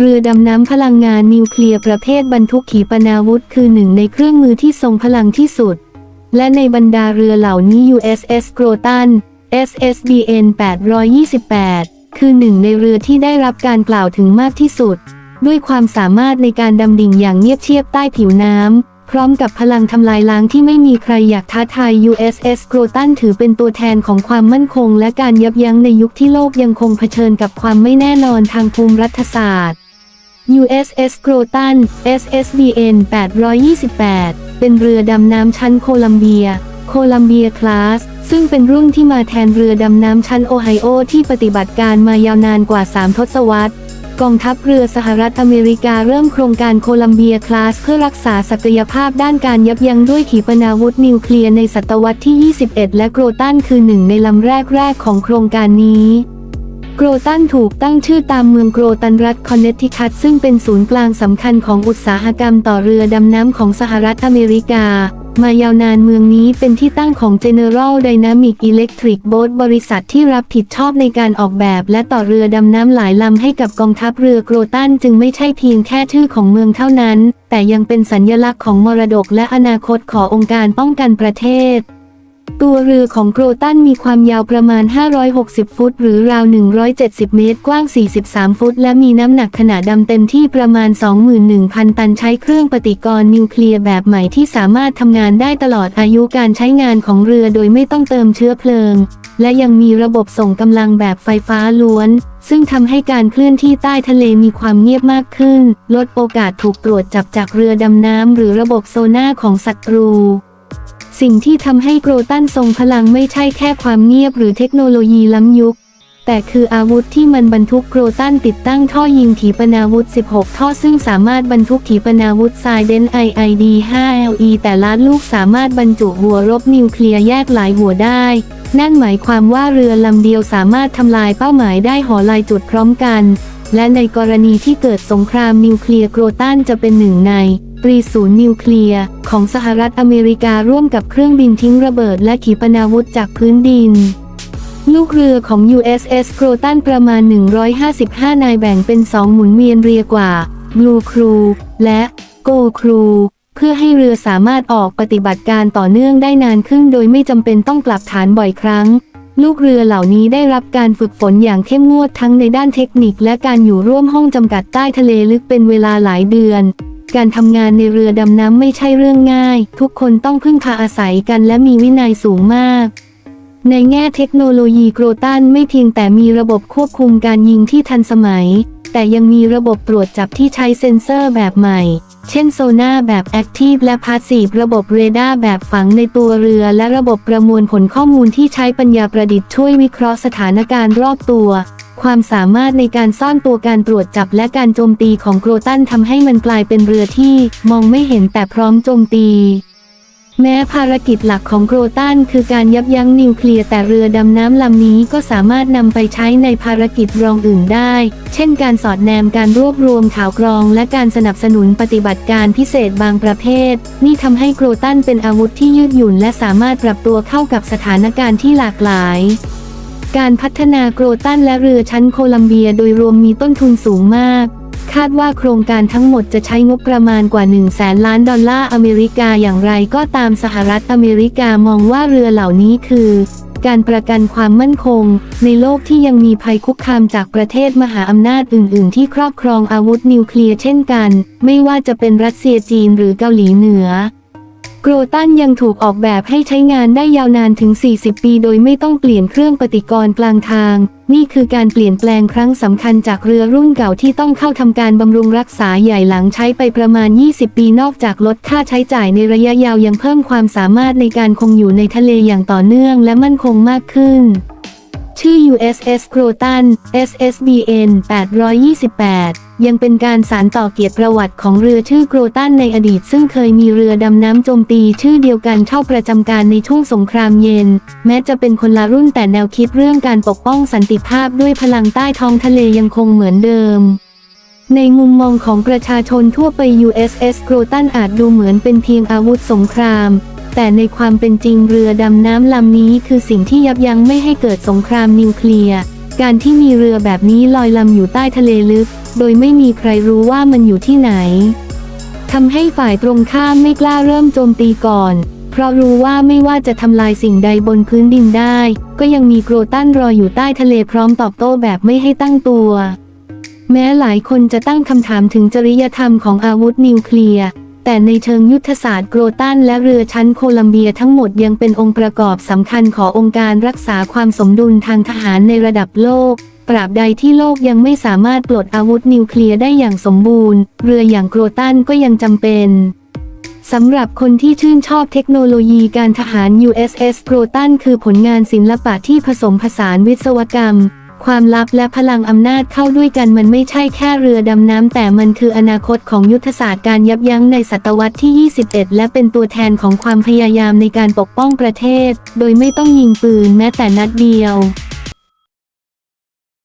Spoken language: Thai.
เรือดำน้ำพลังงานนิวเคลียร์ประเภทบรรทุกขีปนาวุธคือหนึ่งในเครื่องมือที่ทรงพลังที่สุด และในบรรดาเรือเหล่านี้ USS Groton SSBN 828 คือหนึ่งในเรือที่ได้รับการกล่าวถึงมากที่สุด ด้วยความสามารถในการดำดิ่งอย่างเงียบเชียบใต้ผิวน้ำพร้อมกับพลังทำลายล้างที่ไม่มีใครอยากท้าทาย USS Groton ถือเป็นตัวแทนของความมั่นคง และการยับยั้งในยุคที่โลกยังคงเผชิญกับความไม่แน่นอนทางภูมิรัฐศาสตร์ USS Groton SSBN 828 เป็นเรือดำน้ำชั้นโคลัมเบีย โคลัมเบียคลาส ซึ่งเป็นรุ่นที่มาแทนเรือดำน้ำชั้นโอไฮโอที่ปฏิบัติการมายาวนานกว่า 3 ทศวรรษ กองทัพเรือสหรัฐอเมริกาเริ่มโครงการโคลัมเบียคลาสเพื่อรักษาศักยภาพด้านการยับยั้งด้วยขีปนาวุธนิวเคลียร์ในศตวรรษที่ 21 และโกรตันคือหนึ่งในลำแรกๆของโครงการนี้ โกรตันถูกตั้งชื่อตามเมืองโกรตันรัฐคอนเนตทิคัตซึ่งเป็นศูนย์กลางสำคัญของอุตสาหกรรมต่อเรือดำน้ำของสหรัฐอเมริกา มายาวนานเมืองนี้เป็นที่ตั้งของ General Dynamic Electric Boat บริษัทที่รับผิดชอบในการออกแบบและต่อเรือดำน้ำหลายลำให้กับกองทัพเรือโกรตันจึงไม่ใช่เพียงแค่ชื่อของเมืองเท่านั้น แต่ยังเป็นสัญญลักษณ์ของมรดกและอนาคตขององค์การป้องกันประเทศ ตัวเรือของโกรตันมีความยาวประมาณ 560 ฟุต หรือราว 170 เมตร กว้าง 43 ฟุต และมีน้ำหนักขนาดดำเต็มที่ประมาณ 21,000 ตัน ใช้เครื่องปฏิกรณ์นิวเคลียร์แบบใหม่ที่สามารถทำงานได้ตลอดอายุการใช้งานของเรือโดยไม่ต้องเติมเชื้อเพลิง และยังมีระบบส่งกำลังแบบไฟฟ้าล้วน ซึ่งทำให้การเคลื่อนที่ใต้ทะเลมีความเงียบมากขึ้น ลดโอกาสถูกตรวจจับจากเรือดำน้ำหรือระบบโซน่าของศัตรู สิ่งที่ทำให้โกรตันทรงพลังไม่ใช่แค่ความเงียบหรือเทคโนโลยีล้ำยุค แต่คืออาวุธที่มันบรรทุกโกรตันติดตั้งท่อยิงขีปนาวุธ 16 ท่อซึ่งสามารถบรรทุกขีปนาวุธไซเดน IID 5LE แต่ละลูกสามารถบรรจุหัวรบนิวเคลียร์แยกหลายหัวได้ นั่นหมายความว่าเรือลำเดียวสามารถทำลายเป้าหมายได้หอลายจุดพร้อมกัน และในกรณีที่เกิดสงครามนิวเคลียร์โกรตันจะเป็นหนึ่งใน ตรีศูนย์นิวเคลียร์ของสหรัฐอเมริการ่วมกับเครื่องบินทิ้งระเบิดและขีปนาวุธจากพื้นดิน ลูกเรือของ USS Groton ประมาณ 155 นายแบ่งเป็น 2 หมุนเวียนเรียกว่า Blue Crew และ Go Crew เพื่อให้เรือสามารถออกปฏิบัติการต่อเนื่องได้นานขึ้น โดยไม่จำเป็นต้องกลับฐานบ่อยครั้ง ลูกเรือเหล่านี้ได้รับการฝึกฝนอย่างเข้มงวดทั้งในด้านเทคนิคและการอยู่ร่วมห้องจำกัดใต้ทะเลลึกเป็นเวลาหลายเดือน การทำงานในเรือดำน้ำไม่ใช่เรื่องง่าย ทุกคนต้องพึ่งพาอาศัยกันและมีวินัยสูงมาก ในแง่เทคโนโลยีโกรตันไม่เพียงแต่มีระบบควบคุมการยิงที่ทันสมัย แต่ยังมีระบบตรวจจับที่ใช้เซ็นเซอร์แบบใหม่ เช่นโซน่าแบบแอคทีฟและพาสซีฟระบบเรดาร์แบบฝังในตัวเรือ และระบบประมวลผลข้อมูลที่ใช้ปัญญาประดิษฐ์ช่วยวิเคราะห์สถานการณ์รอบตัว ความสามารถในการซ่อนตัวการตรวจจับและการโจมตีของโกรตันทำให้มันกลายเป็นเรือที่ มองไม่เห็นแต่พร้อมโจมตี แม้ภารกิจหลักของโกรตันคือการยับยั้งนิวเคลียร์แต่เรือดำน้ำลำนี้ก็สามารถนำไปใช้ในภารกิจรองอื่นได้ เช่นการสอดแนมการรวบรวมข่าวกรองและการสนับสนุนปฏิบัติการพิเศษบางประเภท นี่ทำให้โกรตันเป็นอาวุธที่ยืดหยุ่นและสามารถปรับตัวเข้ากับสถานการณ์ที่หลากหลายการพัฒนาโกรตันและเรือชั้นโคลัมเบียโดยรวมมีต้นทุนสูงมาก คาดว่าโครงการทั้งหมดจะใช้งบประมาณกว่า 1 0 0 0 0แสนล้านดอลลาร์อเมริกาอย่างไรก็ตามสหรัฐอเมริกามองว่าเรือเหล่านี้คือ การประกันความมั่นคง ในโลกที่ยังมีภัยคุกคามจากประเทศมหาอำนาจอื่น ๆ ที่ครอบครองอาวุธนิวเคลียร์เช่นกัน ไม่ว่าจะเป็นรัสเซียจีนหรือเกาหลีเหนือ โกรตันยังถูกออกแบบให้ใช้งานได้ยาวนานถึง 40 ปีโดยไม่ต้องเปลี่ยนเครื่องปฏิกรณ์กลางทาง นี่คือการเปลี่ยนแปลงครั้งสำคัญจากเรือรุ่นเก่าที่ต้องเข้าทำการบำรุงรักษาใหญ่หลังใช้ไปประมาณ 20 ปีนอกจากลดค่าใช้จ่ายในระยะยาวยังเพิ่มความสามารถในการคงอยู่ในทะเลอย่างต่อเนื่องและมั่นคงมากขึ้น ชื่อ USS Groton SSBN 828 ยังเป็นการสานต่อเกียรติประวัติของเรือชื่อโกรตันในอดีต ซึ่งเคยมีเรือดำน้ำโจมตีชื่อเดียวกันเข้าประจำการในช่วงสงครามเย็น แม้จะเป็นคนละรุ่นแต่แนวคิดเรื่องการปกป้องสันติภาพด้วยพลังใต้ท้องทะเลยังคงเหมือนเดิมในมุมมองของประชาชนทั่วไป USS Groton อาจดูเหมือนเป็นเพียงอาวุธสงคราม แต่ในความเป็นจริงเรือดำน้ำลำนี้คือสิ่งที่ยับยั้งไม่ให้เกิดสงครามนิวเคลียร์ การที่มีเรือแบบนี้ลอยลำอยู่ใต้ทะเลลึก โดยไม่มีใครรู้ว่ามันอยู่ที่ไหนทำให้ฝ่ายตรงข้ามไม่กล้าเริ่มโจมตีก่อน เพราะรู้ว่าไม่ว่าจะทำลายสิ่งใดบนพื้นดินได้ ก็ยังมีโกรตันรออยู่ใต้ทะเลพร้อมตอบโต้แบบไม่ให้ตั้งตัว แม้หลายคนจะตั้งคำถามถึงจริยธรรมของอาวุธนิวเคลียร์ แต่ในเชิงยุทธศาสตร์โกรตันและเรือชั้นโคลัมเบียทั้งหมดยังเป็นองค์ประกอบสำคัญขององค์การรักษาความสมดุลทางทหารในระดับโลกตราบใดที่โลกยังไม่สามารถปลดอาวุธนิวเคลียร์ได้อย่างสมบูรณ์ เรืออย่างโกรตันก็ยังจำเป็นสำหรับคนที่ชื่นชอบเทคโนโลยีการทหาร USS g r o t o n คือผลงานศิลปะที่ผสมผสานวิศวกรรม ความลับและพลังอำนาจเข้าด้วยกันมันไม่ใช่แค่เรือดำน้ำแต่มันคืออนาคตของยุทธศาสตร์การยับยั้งในศตวรรษที่ 21 และเป็นตัวแทนของความพยายามในการปกป้องประเทศ โดยไม่ต้องยิงปืนแม้แต่นัดเดียว